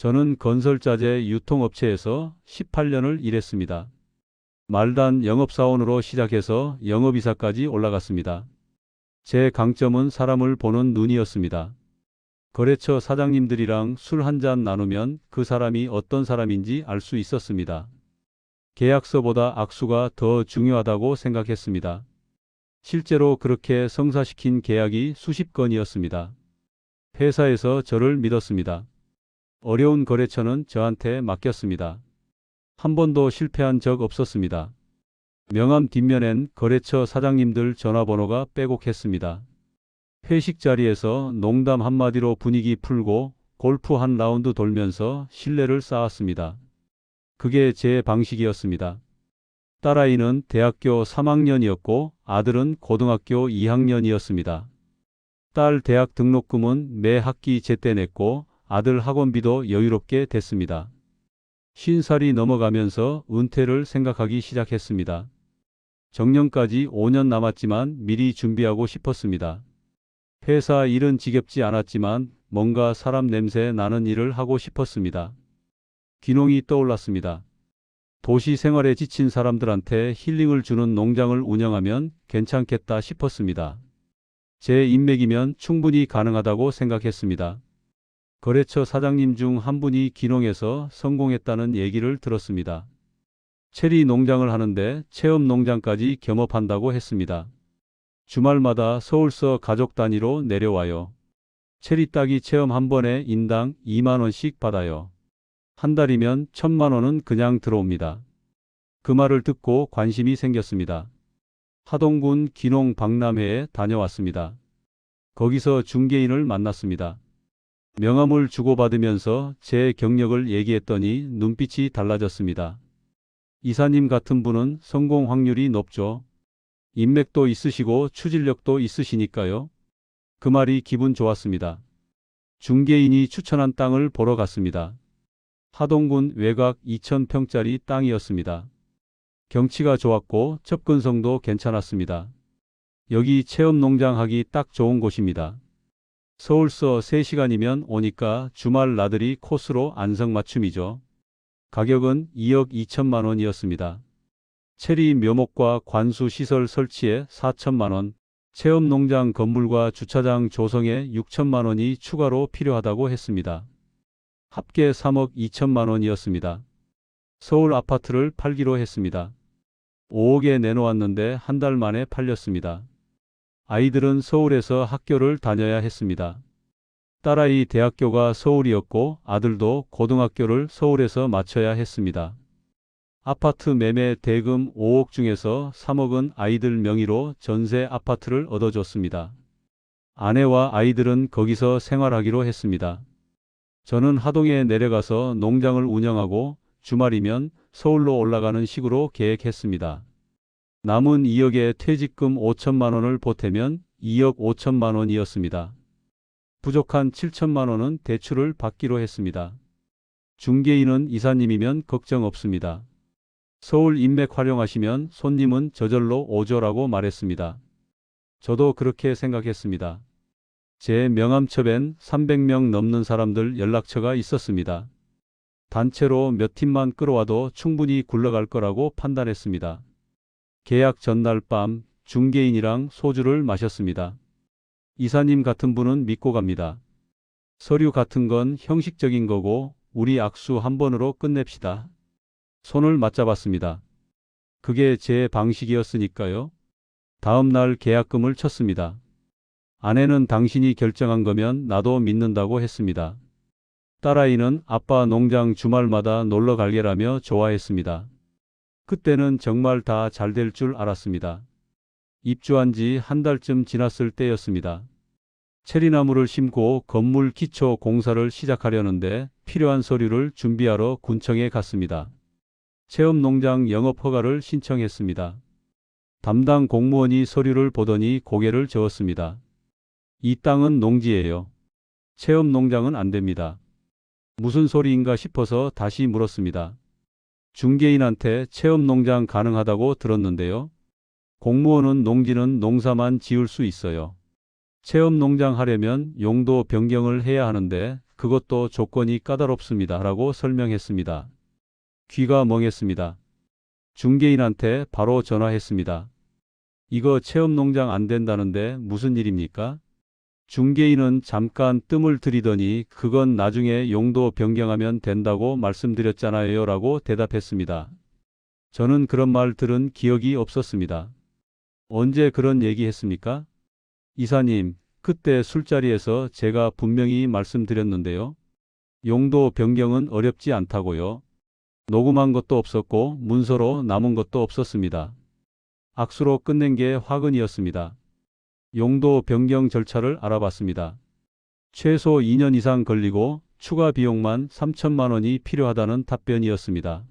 저는 건설자재 유통업체에서 18년을 일했습니다. 말단 영업사원으로 시작해서 영업이사까지 올라갔습니다. 제 강점은 사람을 보는 눈이었습니다. 거래처 사장님들이랑 술 한 잔 나누면 그 사람이 어떤 사람인지 알 수 있었습니다. 계약서보다 악수가 더 중요하다고 생각했습니다. 실제로 그렇게 성사시킨 계약이 수십 건이었습니다. 회사에서 저를 믿었습니다. 어려운 거래처는 저한테 맡겼습니다. 한 번도 실패한 적 없었습니다. 명함 뒷면엔 거래처 사장님들 전화번호가 빼곡했습니다. 회식 자리에서 농담 한마디로 분위기 풀고 골프 한 라운드 돌면서 신뢰를 쌓았습니다. 그게 제 방식이었습니다. 딸아이는 대학교 3학년이었고 아들은 고등학교 2학년이었습니다. 딸 대학 등록금은 매 학기 제때 냈고 아들 학원비도 여유롭게 됐습니다. 쉰살이 넘어가면서 은퇴를 생각하기 시작했습니다. 정년까지 5년 남았지만 미리 준비하고 싶었습니다. 회사 일은 지겹지 않았지만 뭔가 사람 냄새 나는 일을 하고 싶었습니다. 귀농이 떠올랐습니다. 도시 생활에 지친 사람들한테 힐링을 주는 농장을 운영하면 괜찮겠다 싶었습니다. 제 인맥이면 충분히 가능하다고 생각했습니다. 거래처 사장님 중 한 분이 기농에서 성공했다는 얘기를 들었습니다. 체리 농장을 하는데 체험 농장까지 겸업한다고 했습니다. 주말마다 서울서 가족 단위로 내려와요. 체리 따기 체험 한 번에 인당 2만 원씩 받아요. 한 달이면 천만 원은 그냥 들어옵니다. 그 말을 듣고 관심이 생겼습니다. 하동군 기농 박람회에 다녀왔습니다. 거기서 중개인을 만났습니다. 명함을 주고받으면서 제 경력을 얘기했더니 눈빛이 달라졌습니다. 이사님 같은 분은 성공 확률이 높죠. 인맥도 있으시고 추진력도 있으시니까요. 그 말이 기분 좋았습니다. 중개인이 추천한 땅을 보러 갔습니다. 하동군 외곽 2,000평짜리 땅이었습니다. 경치가 좋았고 접근성도 괜찮았습니다. 여기 체험 농장 하기 딱 좋은 곳입니다. 서울서 3시간이면 오니까 주말 나들이 코스로 안성맞춤이죠. 가격은 2억 2천만 원이었습니다. 체리 묘목과 관수 시설 설치에 4천만 원, 체험 농장 건물과 주차장 조성에 6천만 원이 추가로 필요하다고 했습니다. 합계 3억 2천만 원이었습니다. 서울 아파트를 팔기로 했습니다. 5억에 내놓았는데 한 달 만에 팔렸습니다. 아이들은 서울에서 학교를 다녀야 했습니다. 딸아이 대학교가 서울이었고 아들도 고등학교를 서울에서 마쳐야 했습니다. 아파트 매매 대금 5억 중에서 3억은 아이들 명의로 전세 아파트를 얻어줬습니다. 아내와 아이들은 거기서 생활하기로 했습니다. 저는 하동에 내려가서 농장을 운영하고 주말이면 서울로 올라가는 식으로 계획했습니다. 남은 2억의 퇴직금 5천만 원을 보태면 2억 5천만 원이었습니다. 부족한 7천만 원은 대출을 받기로 했습니다. 중개인은 이사님이면 걱정 없습니다. 서울 인맥 활용하시면 손님은 저절로 오죠라고 말했습니다. 저도 그렇게 생각했습니다. 제 명함첩엔 300명 넘는 사람들 연락처가 있었습니다. 단체로 몇 팀만 끌어와도 충분히 굴러갈 거라고 판단했습니다. 계약 전날 밤 중개인이랑 소주를 마셨습니다. 이사님 같은 분은 믿고 갑니다. 서류 같은 건 형식적인 거고 우리 악수 한 번으로 끝냅시다. 손을 맞잡았습니다. 그게 제 방식이었으니까요. 다음 날 계약금을 쳤습니다. 아내는 당신이 결정한 거면 나도 믿는다고 했습니다. 딸아이는 아빠 농장 주말마다 놀러 갈게라며 좋아했습니다. 그때는 정말 다 잘 될 줄 알았습니다. 입주한 지 한 달쯤 지났을 때였습니다. 체리나무를 심고 건물 기초 공사를 시작하려는데 필요한 서류를 준비하러 군청에 갔습니다. 체험 농장 영업 허가를 신청했습니다. 담당 공무원이 서류를 보더니 고개를 저었습니다. 이 땅은 농지예요. 체험 농장은 안 됩니다. 무슨 소리인가 싶어서 다시 물었습니다. 중개인한테 체험 농장 가능하다고 들었는데요. 공무원은 농지는 농사만 지을 수 있어요. 체험 농장 하려면 용도 변경을 해야 하는데 그것도 조건이 까다롭습니다. 라고 설명했습니다. 귀가 멍했습니다. 중개인한테 바로 전화했습니다. 이거 체험농장 안 된다는데 무슨 일입니까? 중개인은 잠깐 뜸을 들이더니 그건 나중에 용도 변경하면 된다고 말씀드렸잖아요. 라고 대답했습니다. 저는 그런 말 들은 기억이 없었습니다. 언제 그런 얘기 했습니까? 이사님, 그때 술자리에서 제가 분명히 말씀드렸는데요. 용도 변경은 어렵지 않다고요. 녹음한 것도 없었고 문서로 남은 것도 없었습니다. 악수로 끝낸 게 화근이었습니다. 용도 변경 절차를 알아봤습니다. 최소 2년 이상 걸리고 추가 비용만 3천만 원이 필요하다는 답변이었습니다.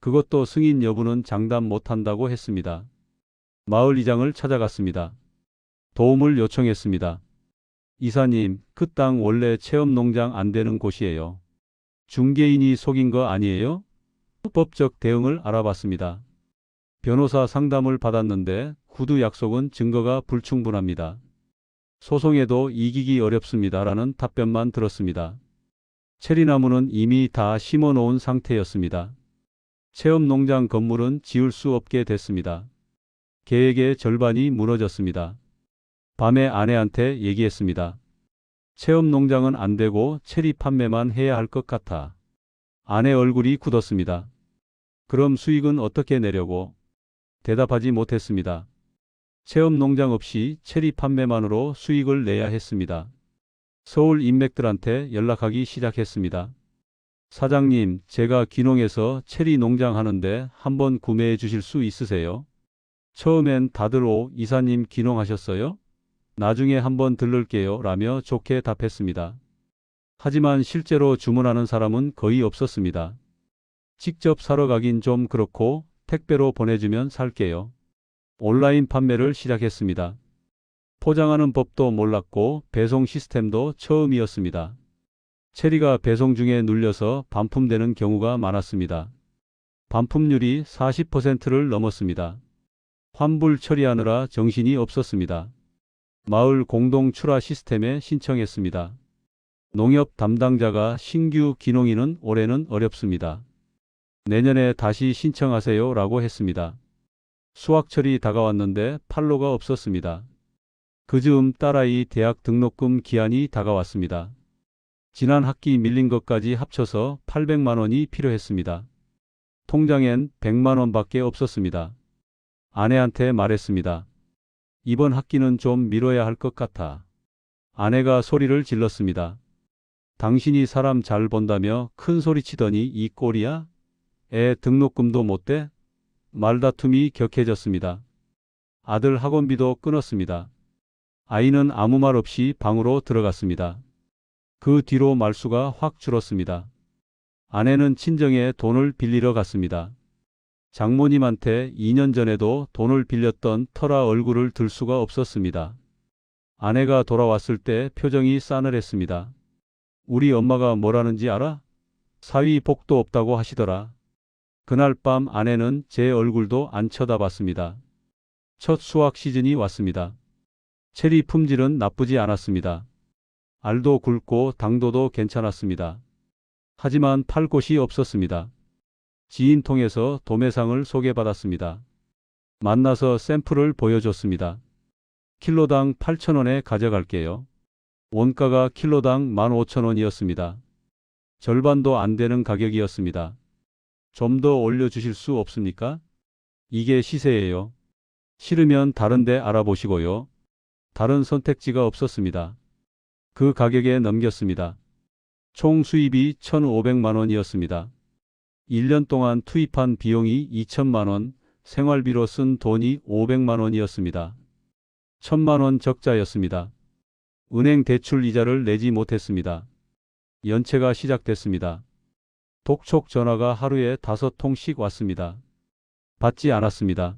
그것도 승인 여부는 장담 못한다고 했습니다. 마을 이장을 찾아갔습니다. 도움을 요청했습니다. 이사님, 그 땅 원래 체험 농장 안 되는 곳이에요. 중개인이 속인 거 아니에요? 법적 대응을 알아봤습니다. 변호사 상담을 받았는데 구두 약속은 증거가 불충분합니다. 소송에도 이기기 어렵습니다라는 답변만 들었습니다. 체리나무는 이미 다 심어 놓은 상태였습니다. 체험 농장 건물은 지을 수 없게 됐습니다. 계획의 절반이 무너졌습니다. 밤에 아내한테 얘기했습니다. 체험 농장은 안 되고 체리 판매만 해야 할 것 같아. 아내 얼굴이 굳었습니다. 그럼 수익은 어떻게 내려고? 대답하지 못했습니다. 체험 농장 없이 체리 판매만으로 수익을 내야 했습니다. 서울 인맥들한테 연락하기 시작했습니다. 사장님, 제가 귀농해서 체리 농장 하는데 한번 구매해 주실 수 있으세요? 처음엔 다들 오, 이사님 귀농하셨어요? 나중에 한번 들를게요. 라며 좋게 답했습니다. 하지만 실제로 주문하는 사람은 거의 없었습니다. 직접 사러 가긴 좀 그렇고 택배로 보내주면 살게요. 온라인 판매를 시작했습니다. 포장하는 법도 몰랐고 배송 시스템도 처음이었습니다. 체리가 배송 중에 눌려서 반품되는 경우가 많았습니다. 반품률이 40%를 넘었습니다. 환불 처리하느라 정신이 없었습니다. 마을 공동 출하 시스템에 신청했습니다. 농협 담당자가 신규 기농인은 올해는 어렵습니다. 내년에 다시 신청하세요 라고 했습니다. 수학철이 다가왔는데 팔로가 없었습니다. 그 즈음 딸아이 대학 등록금 기한이 다가왔습니다. 지난 학기 밀린 것까지 합쳐서 800만 원이 필요했습니다. 통장엔 100만 원밖에 없었습니다. 아내한테 말했습니다. 이번 학기는 좀 미뤄야 할 것 같아. 아내가 소리를 질렀습니다. 당신이 사람 잘 본다며 큰 소리 치더니 이 꼴이야? 애 등록금도 못 돼? 말다툼이 격해졌습니다. 아들 학원비도 끊었습니다. 아이는 아무 말 없이 방으로 들어갔습니다. 그 뒤로 말수가 확 줄었습니다. 아내는 친정에 돈을 빌리러 갔습니다. 장모님한테 2년 전에도 돈을 빌렸던 터라 얼굴을 들 수가 없었습니다. 아내가 돌아왔을 때 표정이 싸늘했습니다. 우리 엄마가 뭐라는지 알아? 사위 복도 없다고 하시더라. 그날 밤 아내는 제 얼굴도 안 쳐다봤습니다. 첫 수확 시즌이 왔습니다. 체리 품질은 나쁘지 않았습니다. 알도 굵고 당도도 괜찮았습니다. 하지만 팔 곳이 없었습니다. 지인 통해서 도매상을 소개받았습니다. 만나서 샘플을 보여줬습니다. 킬로당 8,000원에 가져갈게요. 원가가 킬로당 15,000원이었습니다. 절반도 안 되는 가격이었습니다. 좀 더 올려주실 수 없습니까? 이게 시세예요. 싫으면 다른 데 알아보시고요. 다른 선택지가 없었습니다. 그 가격에 넘겼습니다. 총 수입이 1,500만 원이었습니다. 1년 동안 투입한 비용이 2천만 원, 생활비로 쓴 돈이 500만 원이었습니다. 1천만 원 적자였습니다. 은행 대출 이자를 내지 못했습니다. 연체가 시작됐습니다. 독촉 전화가 하루에 다섯 통씩 왔습니다. 받지 않았습니다.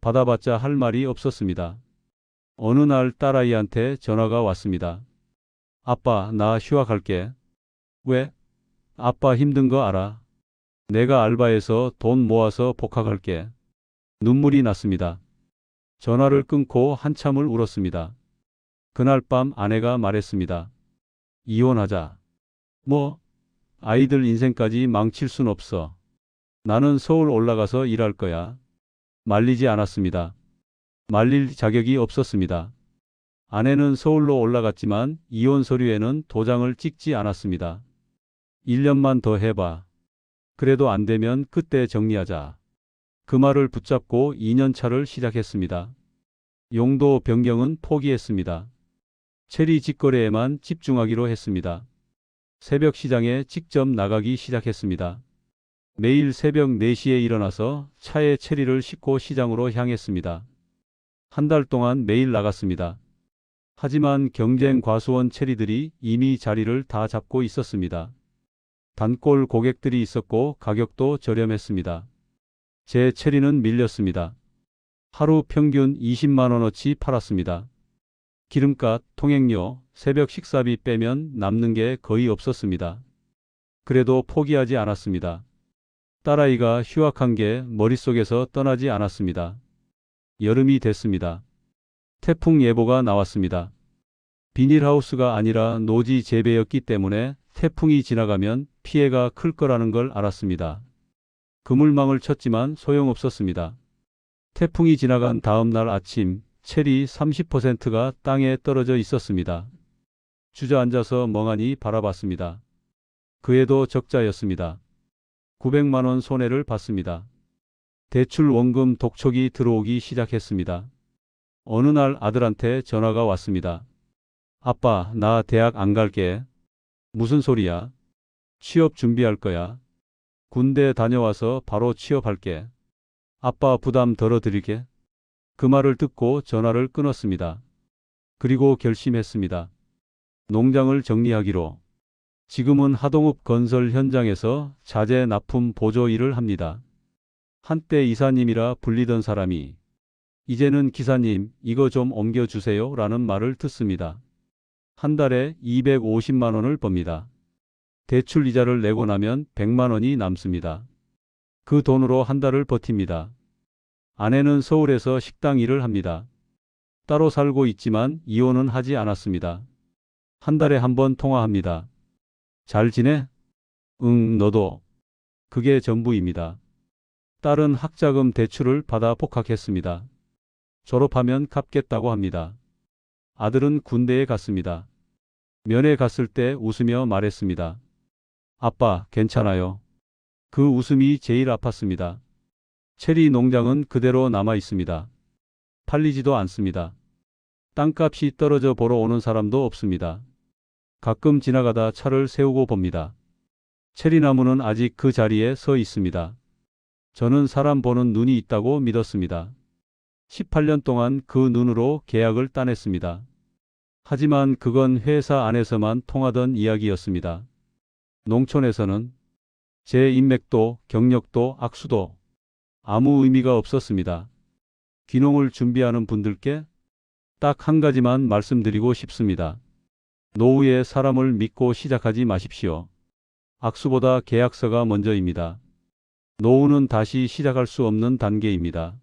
받아봤자 할 말이 없었습니다. 어느 날 딸아이한테 전화가 왔습니다. 아빠, 나 휴학 할게. 왜? 아빠 힘든 거 알아. 내가 알바해서 돈 모아서 복학할게. 눈물이 났습니다. 전화를 끊고 한참을 울었습니다. 그날 밤 아내가 말했습니다. 이혼하자. 뭐, 아이들 인생까지 망칠 순 없어. 나는 서울 올라가서 일할 거야. 말리지 않았습니다. 말릴 자격이 없었습니다. 아내는 서울로 올라갔지만 이혼 서류에는 도장을 찍지 않았습니다. 1년만 더 해봐. 그래도 안 되면 그때 정리하자. 그 말을 붙잡고 2년 차를 시작했습니다. 용도 변경은 포기했습니다. 체리 직거래에만 집중하기로 했습니다. 새벽 시장에 직접 나가기 시작했습니다. 매일 새벽 4시에 일어나서 차에 체리를 싣고 시장으로 향했습니다. 한 달 동안 매일 나갔습니다. 하지만 경쟁 과수원 체리들이 이미 자리를 다 잡고 있었습니다. 단골 고객들이 있었고 가격도 저렴했습니다. 제 체리는 밀렸습니다. 하루 평균 20만 원어치 팔았습니다. 기름값, 통행료, 새벽 식사비 빼면 남는 게 거의 없었습니다. 그래도 포기하지 않았습니다. 딸아이가 휴학한 게 머릿속에서 떠나지 않았습니다. 여름이 됐습니다. 태풍 예보가 나왔습니다. 비닐하우스가 아니라 노지 재배였기 때문에 태풍이 지나가면 피해가 클 거라는 걸 알았습니다. 그물망을 쳤지만 소용없었습니다. 태풍이 지나간 다음 날 아침 체리 30%가 땅에 떨어져 있었습니다. 주저앉아서 멍하니 바라봤습니다. 그에도 적자였습니다. 900만 원 손해를 봤습니다. 대출 원금 독촉이 들어오기 시작했습니다. 어느 날 아들한테 전화가 왔습니다. 아빠, 나 대학 안 갈게. 무슨 소리야? 취업 준비할 거야. 군대 다녀와서 바로 취업할게. 아빠 부담 덜어드릴게. 그 말을 듣고 전화를 끊었습니다. 그리고 결심했습니다. 농장을 정리하기로. 지금은 하동읍 건설 현장에서 자재 납품 보조 일을 합니다. 한때 이사님이라 불리던 사람이 이제는 기사님 이거 좀 옮겨주세요 라는 말을 듣습니다. 한 달에 250만 원을 법니다. 대출 이자를 내고 나면 100만 원이 남습니다. 그 돈으로 한 달을 버팁니다. 아내는 서울에서 식당 일을 합니다. 따로 살고 있지만 이혼은 하지 않았습니다. 한 달에 한 번 통화합니다. 잘 지내? 응, 너도. 그게 전부입니다. 딸은 학자금 대출을 받아 복학했습니다. 졸업하면 갚겠다고 합니다. 아들은 군대에 갔습니다. 면회 갔을 때 웃으며 말했습니다. 아빠, 괜찮아요. 그 웃음이 제일 아팠습니다. 체리 농장은 그대로 남아 있습니다. 팔리지도 않습니다. 땅값이 떨어져 보러 오는 사람도 없습니다. 가끔 지나가다 차를 세우고 봅니다. 체리나무는 아직 그 자리에 서 있습니다. 저는 사람 보는 눈이 있다고 믿었습니다. 18년 동안 그 눈으로 계약을 따냈습니다. 하지만 그건 회사 안에서만 통하던 이야기였습니다. 농촌에서는 제 인맥도 경력도 악수도 아무 의미가 없었습니다. 귀농을 준비하는 분들께 딱 한 가지만 말씀드리고 싶습니다. 노후에 사람을 믿고 시작하지 마십시오. 악수보다 계약서가 먼저입니다. 노후는 다시 시작할 수 없는 단계입니다.